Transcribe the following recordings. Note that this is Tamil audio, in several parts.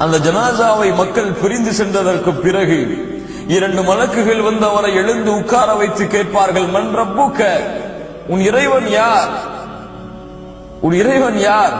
அந்த ஜனாசாவை மக்கள் பிரிந்து சென்றதற்கு பிறகு இரண்டு மலக்குகள் வந்து அவரை எழுந்து உட்கார வைத்து கேட்பார்கள் மன்றப்பூக்க உன் இறைவன் யார்? உன் இறைவன் யார்?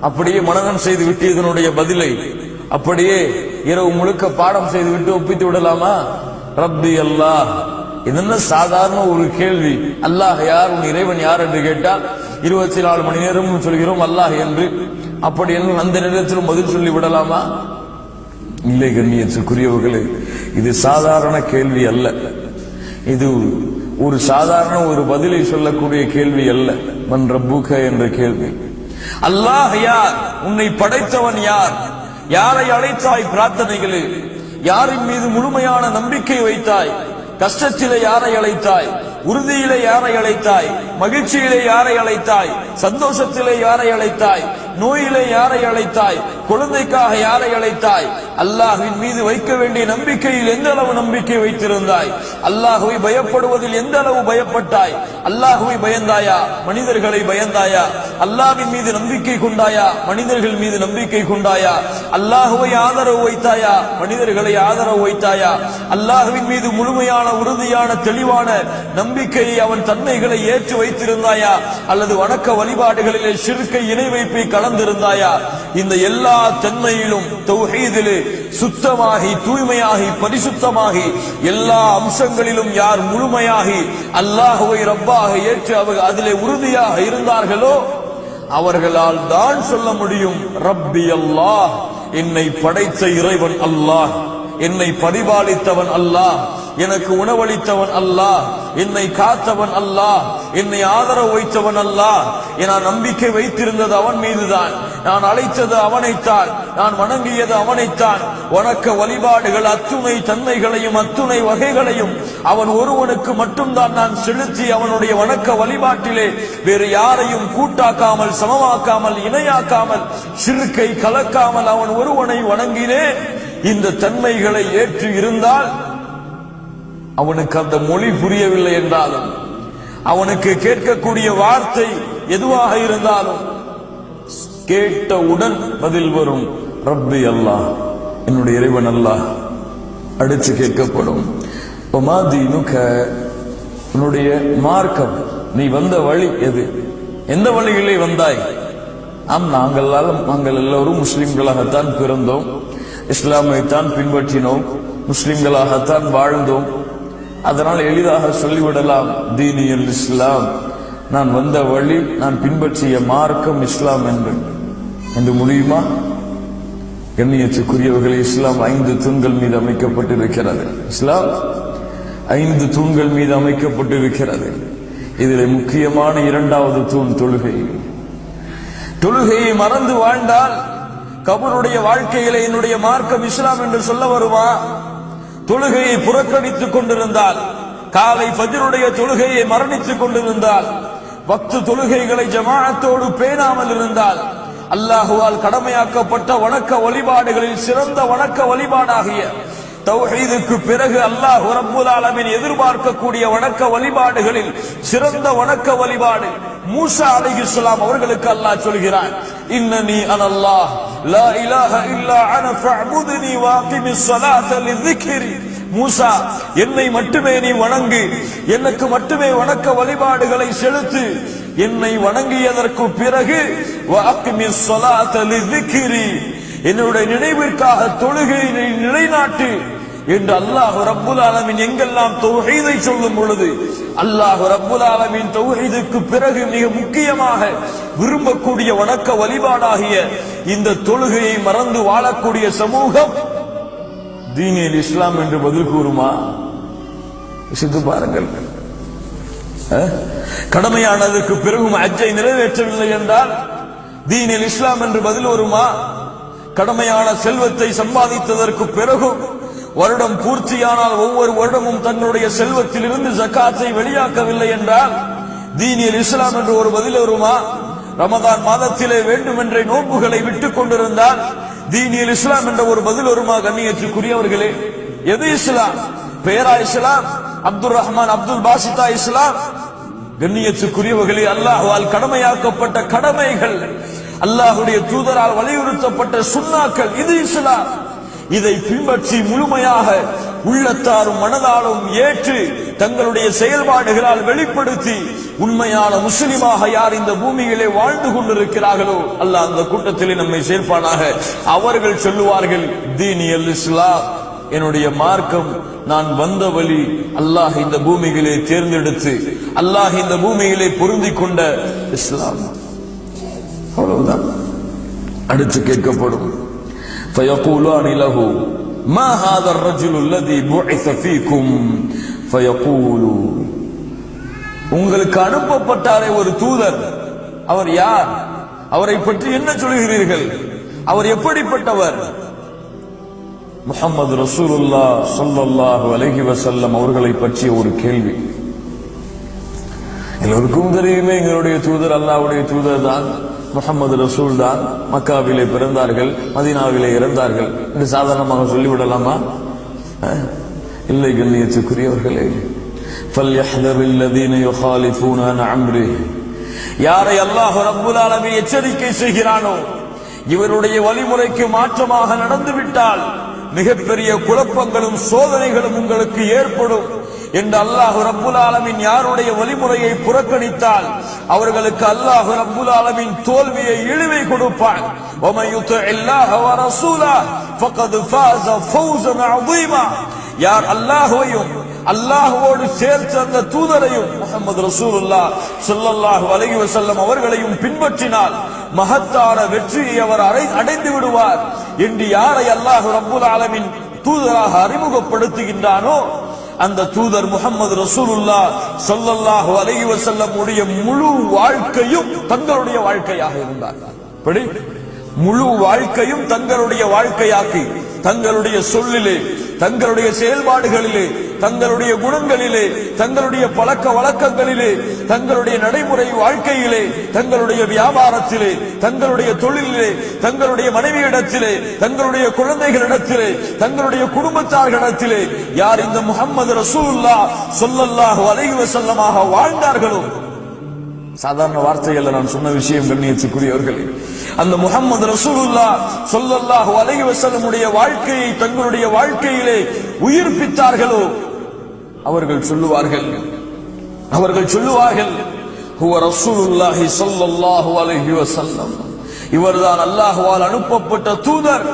அப்படியே மனநம் செய்து விட்டு இதனுடைய பதிலை அப்படியே இரவு முழுக்க பாடம் செய்து விட்டு ஒப்பித்து விடலாமா? ரப்பி அல்லாஹ் என்ன சாதாரண ஒரு கேள்வி. அல்லாஹ் யார் உன் இறைவன் யார்? என்று கேட்டால் இருபத்தி நாலு மணி நேரம் சொல்கிறோம் அல்லாஹ் என்று அப்படி என்ன அந்த நேரத்தில் பதில் சொல்லி விடலாமா? இல்லை கண்ணியத்திற்குரியவர்களே இது சாதாரண கேள்வி அல்ல. இது ஒரு சாதாரண ஒரு பதிலை சொல்லக்கூடிய கேள்வி அல்ல. மன் ரப்புக என்ற கேள்வி. அல்லாஹ் யார்? உன்னை படைத்தவன் யார்? யாரை அழைத்தாய் பிரார்த்தனைகளில் யாரின் மீது முழுமையான நம்பிக்கை வைத்தாய்? கஷ்டத்திலே யாரை அழைத்தாய்? உறுதியிலே யாரை அழைத்தாய்? மகிழ்ச்சியிலே யாரை அழைத்தாய்? சந்தோஷத்திலே யாரை அழைத்தாய்? நோயிலே யாரை அழைத்தாய்? குழந்தைக்காக யாரை அழைத்தாய்? அல்லாஹுவின் மீது வைக்க வேண்டிய நம்பிக்கையில் எந்த அளவு நம்பிக்கை வைத்திருந்தாய்? அல்லாஹுவை பயப்படுவதில் எந்த அளவு பயப்பட்டாய்? அல்லாஹுவை பயந்தாயா? மனிதர்களை பயந்தாயா? அல்லாஹ்வின் மீது நம்பிக்கை கொண்டாயா? மனிதர்கள் மீது நம்பிக்கை கொண்டாயா? அல்லாஹுவை ஆதரவு வைத்தாயா? மனிதர்களை ஆதரவு வைத்தாயா? அல்லாஹுவின் மீது முழுமையான உறுதியான தெளிவான நம்பிக்கையை அவன் தன்மைகளை ஏற்று வைத்திருந்தாயா? அல்லது வணக்க வழிபாடுகளிலே சிறுக்கை இணை வைப்பை கலந்திருந்தாயா இந்த எல்லா தன்மையிலும் தௌஹீதிலே சுத்தமாகி தூய்மையாகி பரிசுத்தமாகி எல்லா அம்சங்களிலும் யார் முழுமையாகி அல்லாஹுவை ரப்பாக ஏற்று அவர் அதிலே உறுதியாக இருந்தார்களோ அவர்களால் தான் சொல்ல முடியும் ரப்பி அல்லாஹ் என்னை படைத்த இறைவன் அல்லாஹ் என்னை பரிபாலித்தவன் அல்லாஹ் எனக்கு உணவளித்தவன் அல்லாஹ் என்னை காத்தவன் அல்லாஹ் என்னை ஆதரவு வைத்தவன் அல்லாஹ். நான் நம்பிக்கை வைத்திருந்தது அவன் மீதுதான். நான் அழைத்தது அவனைத்தான். நான் வணங்கியது அவனைத்தான். வணக்க வழிபாடுகள் அத்துணை தன்மைகளையும் அத்துணை வகைகளையும் அவன் ஒருவனுக்கு மட்டும்தான் நான் செலுத்தி அவனுடைய வணக்க வழிபாட்டிலே வேறு யாரையும் கூட்டாக்காமல் சமமாக்காமல் இணையாக்காமல் சிறுக்கை கலக்காமல் அவன் ஒருவனை வணங்கினேன். இந்த தன்மைகளை ஏற்று இருந்தால் அவனுக்கு அந்த மொழி புரியவில்லை என்றாலும் அவனுக்கு கேட்கக்கூடிய வார்த்தை எதுவாக இருந்தாலும் கேட்டவுடன் பதில் வரும். ரப்பி அல்லாஹ் என்னுடைய இறைவன் அல்லாஹ் அடித்து கேட்கப்படும். உன்னுடைய மார்க்கம் நீ வந்த வழி எது? எந்த வழியிலே வந்தாய்? ஆம் நாங்கள் நாங்கள் எல்லோரும் முஸ்லிம்களாகத்தான் பிறந்தோம். இஸ்லாமைத்தான் பின்பற்றினோம். முஸ்லிம்களாகத்தான் வாழ்ந்தோம். அதனால் எளிதாக சொல்லிவிடலாம் தீனியல் இஸ்லாம். நான் வந்த வழி நான் பின்பற்றிய மார்க்கம் இஸ்லாம் என்று. என்று முடியுமா? கண்ணியத்துக்குரியவர்களே இஸ்லாம் ஐந்து தூண்கள் மீது அமைக்கப்பட்டிருக்கிறது. இஸ்லாம் ஐந்து தூண்கள் மீது அமைக்கப்பட்டிருக்கிறது. இதில் முக்கியமான இரண்டாவது தூண் தொழுகை. தொழுகையை மறந்து வாழ்ந்தால் கபருடைய வாழ்க்கையில என்னுடைய மார்க்கம் இஸ்லாம் என்று சொல்ல வருமா? தொழுகையை புறக்கணித்துக் கொண்டிருந்தால் காலை பதிலுடைய தொழுகையை மரணித்துக் கொண்டிருந்தால் பக்து தொழுகைகளை ஜமானத்தோடு பேணாமல் இருந்தால் அல்லாஹுவால் கடமையாக்கப்பட்ட வணக்க வழிபாடுகளில் சிறந்த வணக்க வழிபாடாகிய தௌஹீதுக்கு பிறகு அல்லாஹ் ரப்புல் ஆலமின் எதிர்பார்க்கக்கூடிய வணக்க வழிபாடுகளில் சிறந்த வணக்க வழிபாடு மூசா அலிஹிஸ்லாம் அவர்களுக்கு அல்லாஹ் சொல்கிறான் இன்னனி அனல்லாஹ் லா إله إلا أنا فاعبدني வாகிமிஸ் الصلاة لذكري மூசா என்னை மட்டுமே நீ வணங்கு. எனக்கு மட்டுமே வணக்க வழிபாடுகளை செலுத்து. என்னை வணங்கியதற்கு பிறகு என்னுடைய நினைவிற்காக தொழுகையை நிலைநாட்டு. என்று அல்லாஹ் ரப்புல் ஆலமின் எங்கெல்லாம் தௌஹீதை சொல்லும் பொழுது அல்லாஹ் ரப்புல் ஆலமின் தௌஹீதுக்கு பிறகு மிக முக்கியமாக விரும்பக்கூடிய வணக்க வழிபாடாகிய இந்த தொழுகையை மறந்து வாழக்கூடிய சமூகம் தீனில் இஸ்லாம் என்று பதில் கூறுமா? சித்து பாருங்கள். கடமையானதற்கு பிறகும் அஜ்ஜை நிறைவேற்றவில்லை என்றால் தீனில் இஸ்லாம் என்று பதில் வருமா? கடமையான செல்வத்தை சம்பாதித்ததற்கு பிறகும் வருடம் பூர்த்தியானால் ஒவ்வொரு வருடமும் தன்னுடைய செல்வத்திலிருந்து ஜக்காத்தை வெளியாக்கவில்லை என்றால் தீனியல் இஸ்லாம் என்று ஒரு பதில் வருமா? ரமதான் மாதத்திலே வேண்டுமென்றே நோன்புகளை விட்டுக் கொண்டிருந்தால் தீனில் இஸ்லாம் என்ற ஒரு பதில் வருமா கண்ணியத்துக்குரியவர்களே? எது இஸ்லாம்? பேரா இஸ்லாம்? அப்துல் ரஹ்மான் அப்துல் பாசிதா இஸ்லாம்? கண்ணியத்துக்குரியவர்களே அல்லாஹால் கடமையாக்கப்பட்ட கடமைகள் அல்லாஹுடைய தூதரால் வலியுறுத்தப்பட்ட சுண்ணாக்கள் இது இஸ்லாம். இதை பின்பற்றி முழுமையாக உள்ளத்தாரும் மனதாலும் ஏற்று தங்களுடைய செயல்பாடுகளால் வெளிப்படுத்தி உண்மையான முஸ்லிமாக யார் இந்த பூமியிலே வாழ்ந்து கொண்டிருக்கிறார்களோ அல்லாஹ் அந்த கூட்டத்திலே நம்மை சேர்ப்பானாக. அவர்கள் சொல்லுவார்கள் தீனியல் இஸ்லாம். என்னுடைய மார்க்கம் நான் வந்த வழி அல்லாஹ் இந்த பூமியிலே தேர்ந்தெடுத்து அல்லாஹ் இந்த பூமியிலே பொருந்திக் கொண்ட இஸ்லாம். அவ்வளவுதான். அடுத்து கேட்கப்படும். فيقولان له ما هذا الرجل الذي بعث فيكم فيقول உங்களுக்கு அனுப்பப்பட்டாரே ஒரு தூதர் அவர் யார் அவரை பற்றி என்ன சொல்கிறீர்கள் அவர் எப்படிப்பட்டவர் முகமது ரசூலுல்லா ஸல்லல்லாஹு அலைஹி வஸல்லம் அவர்களை பற்றிய ஒரு கேள்வி எல்லோருக்கும் தெரியுமே எங்களுடைய தூதர் அல்லாஹ்வுடைய தூதர் தான் முகமது ரசூல் தான் மக்காவிலே பிறந்தார்கள் மதீனாவிலே இறந்தார்கள் என்று சாதாரணமாக சொல்லிவிடலாமா அஹ், இல்லை கண்ணியத்துக்குரியவர்களே فَلْيَحْذَرِ الَّذِينَ يُخَالِفُونَ عَنْ أَمْرِهِ யாரை அல்லாஹ் ரப்புல் ஆலமீன் எச்சரிக்கை செய்கிறானோ இவருடைய வழிமுறைக்கு மாற்றமாக நடந்துவிட்டால் மிகப்பெரிய குழப்பங்களும் சோதனைகளும் உங்களுக்கு ஏற்படும் என்று அல்லாஹு ரப்புல் ஆலமின் யாருடைய வழிமுறையை புறக்கணித்தால் அவர்களுக்கு அல்லாஹு ரப்புல் ஆலமின் தோல்வியை இழுவை கொடுப்பான். யார் அல்லாஹுவையும் அல்லாஹுவோடு சேர்த்து அந்த தூதரையும் முகமது ரசூலுல்லா சொல்லல்லாஹு அலைஹி வசல்லம் அவர்களையும் பின்பற்றினால் மகத்தான வெற்றியை அவர் அடைந்து விடுவார். என்று யாரை அல்லாஹு ரப்புல் ஆலமின் தூதராக அறிமுகப்படுத்துகின்றானோ அந்த தூதர் முகமது ரசூலுல்லா சொல்லல்லாஹு அலைஹி வஸல்லம் உடைய முழு வாழ்க்கையும் தங்களுடைய வாழ்க்கையாக இருந்தார். படி முழு வாழ்க்கையும் தங்களுடைய வாழ்க்கையாக்கி தங்களுடைய சொல்லிலே தங்களுடைய செயல்பாடுகளிலே தங்களுடைய குணங்களிலே தங்களுடைய பழக்க வழக்கங்களிலே தங்களுடைய நடைமுறை வாழ்க்கையிலே தங்களுடைய வியாபாரத்திலே தங்களுடைய தொழிலிலே தங்களுடைய மனைவியிடத்திலே தங்களுடைய குழந்தைகளிடத்திலே தங்களுடைய குடும்பத்தார்களிடத்திலே யார் இந்த முகம்மது ரசூல்லா ஸல்லல்லாஹு அலைஹி செல்லமாக வாழ்ந்தார்களோ? சாதாரண வார்த்தைகள் நான் சொன்ன விஷயம் கண்ணியத்துக்குரியவர்களே. அந்த முகமது ரசூலுல்லா ஸல்லல்லாஹு அலைஹி வஸல்லமுடைய வாழ்க்கையை தங்களுடைய வாழ்க்கையிலே உயிர்ப்பித்தார்களோ? அவர்கள் சொல்லுவார்கள் அவர்கள் சொல்லுவார்கள் ஹுவ ரசூலுல்லாஹி ஸல்லல்லாஹு அலைஹி வஸல்லம் இவர்தான் அல்லாஹ்வால் அனுப்பப்பட்ட தூதர்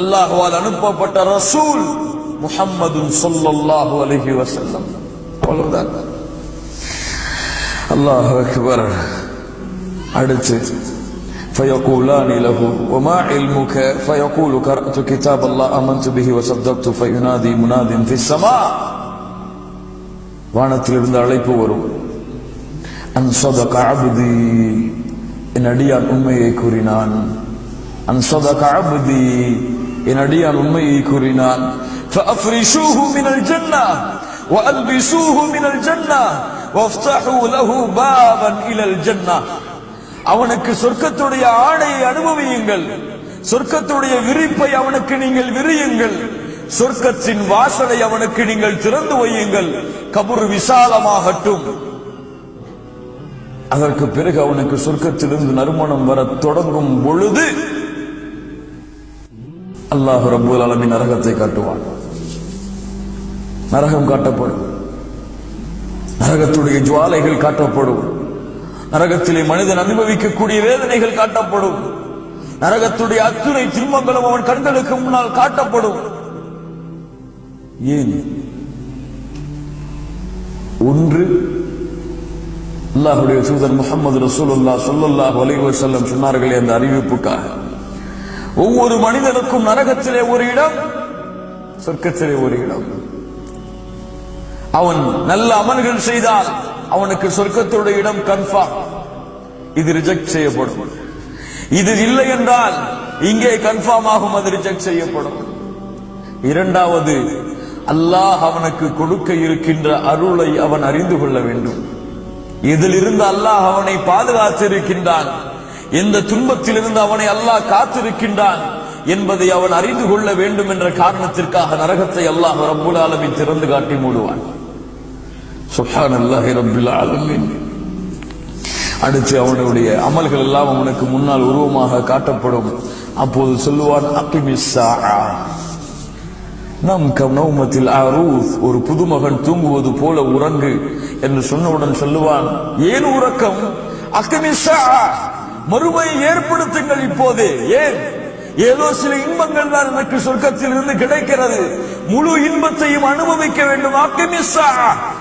அல்லாஹ்வால் அனுப்பப்பட்ட ரசூல் முஹம்மதுன் ஸல்லல்லாஹு அலைஹி வஸல்லம் அவ்வளவுதான் الله أكبر அடுத்து فيقولان له وما علمك فيقول قرأت كتاب الله آمنت به وصدقت فينادي مناد في السماء வானத்திலிருந்து அழைப்பு வரும் அன் صدق عبدي என் அடியான் உண்மையை கூறினான் அன் صدق عبدي என் அடியான் உண்மையை கூறினான் فأفرشوه من الجنة وألبسوه من الجنة وافتحوا له بابا إلى الجنة அவனுக்கு சொர்க்கத்துடைய ஆடையை அனுபவியுங்கள் சொர்க்கத்துடைய விரிப்பை அவனுக்கு நீங்கள் விரியுங்கள் சொர்க்கத்தின் வாசலை அவனுக்கு நீங்கள் திறந்து வையுங்கள் கபுர் விசாலமாகட்டும். அதற்கு பிறகு அவனுக்கு சொர்க்கத்திலிருந்து நறுமணம் வர தொடங்கும் பொழுது அல்லாஹ் ரபுல் அலமி நரகத்தை காட்டுவான். நரகம் காட்டப்படும். நரகத்துடைய ஜுவாலைகள் காட்டப்படும். நரகத்திலே மனிதன் அனுபவிக்கக்கூடிய வேதனைகள் காட்டப்படும். நரகத்துடைய அத்துணை துன்பங்களும் அவன் கண்களுக்கு முன்னால் காட்டப்படும். ஏன்? ஒன்று. அல்லாஹுடைய தூதர் முகமது ரசூலுல்லா சொல்லுல்லா வலிவு செல்லம் சொன்னார்களே அந்த அறிவிப்புக்காக. ஒவ்வொரு மனிதனுக்கும் நரகத்திலே ஒரு இடம் சொர்க்கத்திலே ஒரு இடம். அவன் நல்ல அமல்கள் செய்தால் அவனுக்கு சொர்க்கத்துடைய இடம் கன்ஃபார்ம் இது ரிஜெக்ட் செய்யப்படும். இது இல்லை என்றால் இங்கே கன்ஃபார்ம் ஆகும் அது ரிஜெக்ட் செய்யப்படும். இரண்டாவது அல்லாஹ் அவனுக்கு கொடுக்க இருக்கின்ற அருளை அவன் அறிந்து கொள்ள வேண்டும். இதிலிருந்து அல்லாஹ் அவனை பாதுகாத்திருக்கின்றான்? எந்த துன்பத்திலிருந்து அவனை அல்லாஹ் காத்திருக்கின்றான்? என்பதை அவன் அறிந்து கொள்ள வேண்டும் என்ற காரணத்திற்காக நரகத்தை அல்லாஹ் ரப்புல் ஆலமீன் திறந்து காட்டி மூடுவான். சுப்ஹானல்லாஹி ரப்பில் ஆலமீன். அடுத்து அவனுடைய அமல்கள் எல்லாம் அவனுக்கு முன்னால் உருவமாக காட்டப்படும். அப்போது சொல்லுவான் அக்கிமிஸ்ஸா நம் கம் நௌமத்தில் அரூஸ் ஒரு புதுமகன் தூங்குவது போல உறங்கு என்று சொன்னவுடன் சொல்லுவான் ஏன் உறக்கம்? அக்கிமிஸ்ஸா மறுமை ஏற்படுத்துங்கள் இப்போதே. ஏன்? ஏதோ சில இன்பங்கள் தான் எனக்கு சொர்க்கத்தில் இருந்து கிடைக்கிறது. முழு இன்பத்தையும் அனுபவிக்க வேண்டும். அக்கிமிஸ்ஸா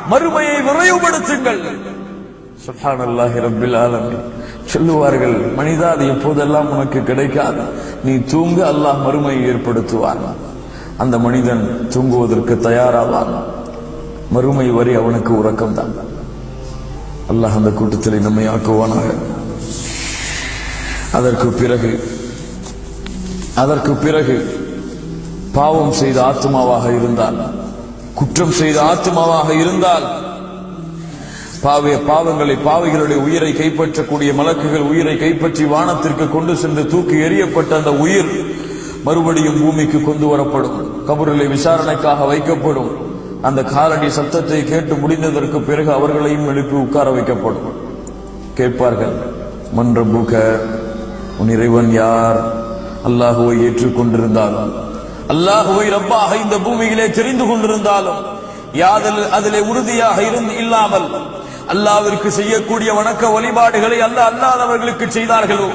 மறுமையை விரைவுபடுத்துங்கள். சுப்ஹானல்லாஹி ரப்பில் ஆலமீன். சொல்லுவார்கள் மனிதா அது எப்போதெல்லாம் உனக்கு கிடைக்காது? நீ தூங்க அல்லாஹ் மறுமையை ஏற்படுத்துவான். அந்த மனிதன் தூங்குவதற்கு தயாராவான். மறுமை வரை அவனுக்கு உறக்கம் தான். அல்லாஹ் அந்த கூட்டத்தில் நம்மை ஆக்குவானாக. அதற்கு பிறகு அதற்கு பிறகு பாவம் செய்த ஆத்மாவாக இருந்தால் குற்றம் செய்த ஆத்மாவாக இருந்தால் பாவிய பாவங்களை பாவிகளுடைய உயிரை கைப்பற்றக்கூடிய மலக்குகள் உயிரை கைப்பற்றி வானத்திற்கு கொண்டு சென்று தூக்கி எறியப்பட்ட அந்த உயிர் மறுபடியும் பூமிக்கு கொண்டு வரப்படும். கபரிலே விசாரணைக்காக வைக்கப்படும். அந்த காலடி சத்தத்தை கேட்டு முடிந்ததற்கு பிறகு அவர்களையும் எழுப்பி உட்கார வைக்கப்படும். கேட்பார்கள் மன்ற புக உன் இறைவன் யார்? அல்லாஹுவை ஏற்றுக்கொண்டிருந்தாலும் அல்லாஹுவை ரப்பாக இந்த பூமியிலே தெரிந்து கொண்டிருந்தாலும் யாதில் அதிலே உறுதியாக இருந்து இல்லாமல் அல்லாவிற்கு செய்யக்கூடிய வணக்க வழிபாடுகளை அல்லாஹ் அல்லாதவர்களுக்கு செய்தார்களோ?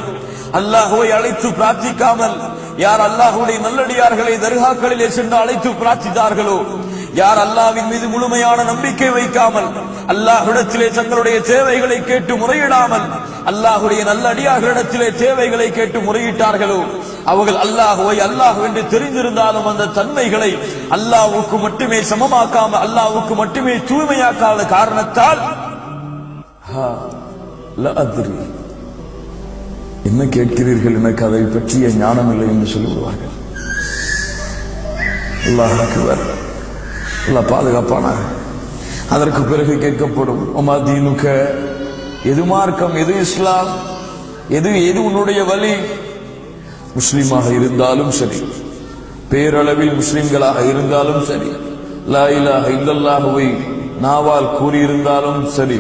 அல்லாஹுவை அழைத்து பிரார்த்திக்காமல் யார் அல்லாஹுடைய நல்லடியார்களை தர்காக்களிலே சென்று அழைத்து பிரார்த்தித்தார்களோ யார் அல்லாவின் மீது முழுமையான நம்பிக்கை வைக்காமல் அல்லாஹ்விடத்திலே தங்களுடைய தேவைகளை கேட்டு முறையிடாமல் அல்லாஹுடைய நல்ல அடியார்களிடத்திலே தேவைகளை கேட்டு முறையிட்டார்களோ அவர்கள் அல்லாஹுவை அல்லாஹ் என்று தெரிந்திருந்தாலும் அந்த தன்மைகளை அல்லாஹ்வுக்கு மட்டுமே சமமாக்காம அல்லாஹ்வுக்கு மட்டுமே தூய்மையாக்காத காரணத்தால் லா அத்ரி. என்ன கேட்கிறீர்கள் எனக்கு அதை பற்றிய ஞானம் இல்லை என்று சொல்லிவிடுவார்கள். அல்லாஹ் அக்பர் அல்லாஹ் அதற்கு பிறகு கேட்கப்படும் உமா தீனுக்க எது மார்க்கம் எது இஸ்லாம் எது எது உன்னுடைய வழி? முஸ்லீமாக இருந்தாலும் சரி பேரளவில் முஸ்லிம்களாக இருந்தாலும் சரி லா இல்லல்லாகவே நாவால் கூறியிருந்தாலும் சரி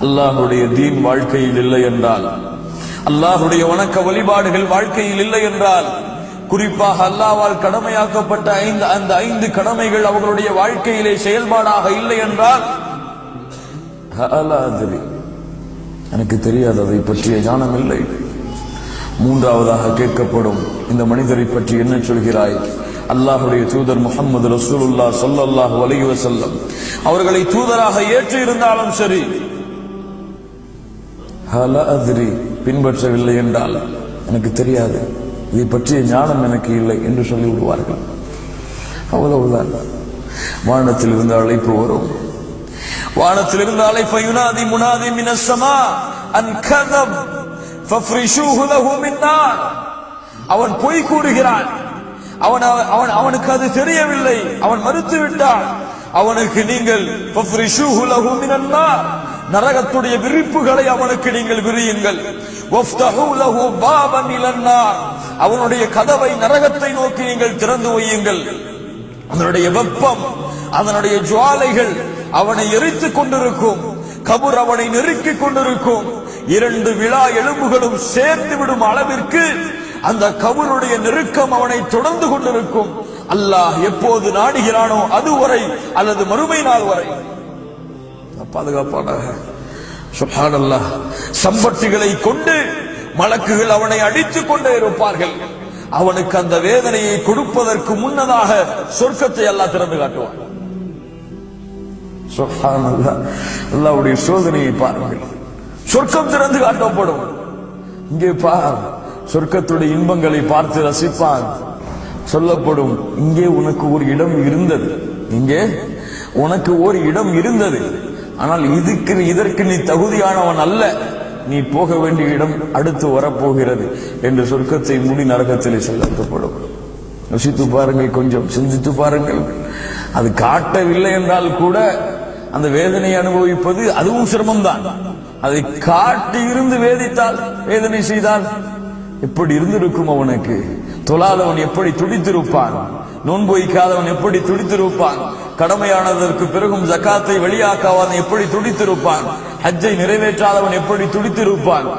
அல்லாஹுடைய தீன் வாழ்க்கையில் இல்லை என்றால் அல்லாஹுடைய வணக்க வழிபாடுகள் வாழ்க்கையில் இல்லை என்றால் குறிப்பாக அல்லாவால் கடமையாக்கப்பட்ட ஐந்து அந்த ஐந்து கடமைகள் அவர்களுடைய வாழ்க்கையிலே செயல்பாடாக இல்லை என்றால் எனக்கு தெரியாது அதை பற்றிய ஞானம் இல்லை. மூன்றாவதாக கேட்கப்படும் இந்த மனிதரை பற்றி என்ன சொல்கிறாய்? அல்லாஹுடைய தூதர் முகமது ரசூலுல்லா சொல்லல்லாஹ் அலைஹி செல்லம் அவர்களை தூதராக ஏற்று இருந்தாலும் சரி. ஹல அத்ரி. பின்பற்றவில்லை என்றால் எனக்கு தெரியாது. இதை பற்றிய ஞானம் எனக்கு இல்லை என்று சொல்லி விடுவார்கள் அவ்வளவுதான். வானத்தில் இருந்து அழைப்பு வரும். வானத்தில் இருந்து அழைப்பு யுனாதி முனாதி மினசமா அன் கதப் அவன் பொய் கூறுகிறான். அவன் அவன் அவனுக்கு அது தெரியவில்லை. அவன் மறுத்து விட்டான் அவனுக்கு நீங்கள் நரகத்துடைய விரிப்புகளை அவனுக்கு நீங்கள் விரியுங்கள். அவனுடைய கதவை நரகத்தை நோக்கி நீங்கள் திறந்து வையுங்கள். அதனுடைய வெப்பம் அதனுடைய ஜுவாலைகள் அவனை எரித்துக் கொண்டிருக்கும். கபூர் அவனை நெருக்கிக் கொண்டிருக்கும். இரண்டு விழா எலும்புகளும் சேர்ந்து விடும் அளவிற்கு அந்த கபருடைய நெருக்கம் அவனை தொடர்ந்து கொண்டிருக்கும். அல்லாஹ் எப்போது நாடுகிறானோ அதுவரை அல்லது மறுமை நாள் வரை பாதுகாப்பான சுப்ஹானல்லாஹ் சம்பட்டிகளை கொண்டு மலக்குகள் அவனை அடித்துக் கொண்டே இருப்பார்கள். அவனுக்கு அந்த வேதனையை கொடுப்பதற்கு முன்னதாக சொர்க்கத்தை எல்லாம் திறந்து காட்டுவான். அல்லாவுடைய சோதனையை பாருங்கள். சொர்க்கம் திறந்து காட்டப்படும். இங்கே பார் சொர்க்கத்துடைய இன்பங்களை பார்த்து ரசிப்பான். சொல்லப்படும் இங்கே உனக்கு ஒரு இடம் இருந்தது. இங்கே உனக்கு ஒரு இடம் இருந்தது. ஆனால் இதுக்கு இதற்கு நீ தகுதியானவன் அல்ல. நீ போக வேண்டிய இடம் அடுத்து வரப்போகிறது என்று சொர்க்கத்தை மூடி நரகத்திலே செல்லப்படும். யோசித்து பாருங்கள் கொஞ்சம் சிந்தித்து பாருங்கள். அது காட்டவில்லை என்றால் கூட அந்த வேதனையை அனுபவிப்பது அதுவும் சிரமம்தான். அதை காட்டி இருந்து வேதித்தால் வேதனை செய்தால் எப்படி இருந்திருக்கும் அவனுக்கு? தொழாதவன் எப்படி துடித்திருப்பான்? நோன்பு வைக்காதவன் எப்படி துடித்திருப்பான்? கடமையானதற்கு பிறகும் ஜக்காத்தை வெளியாக்காதவன் எப்படி துடித்திருப்பான்? ஹஜ்ஜை நிறைவேற்றாதவன் எப்படி துடித்திருப்பான்?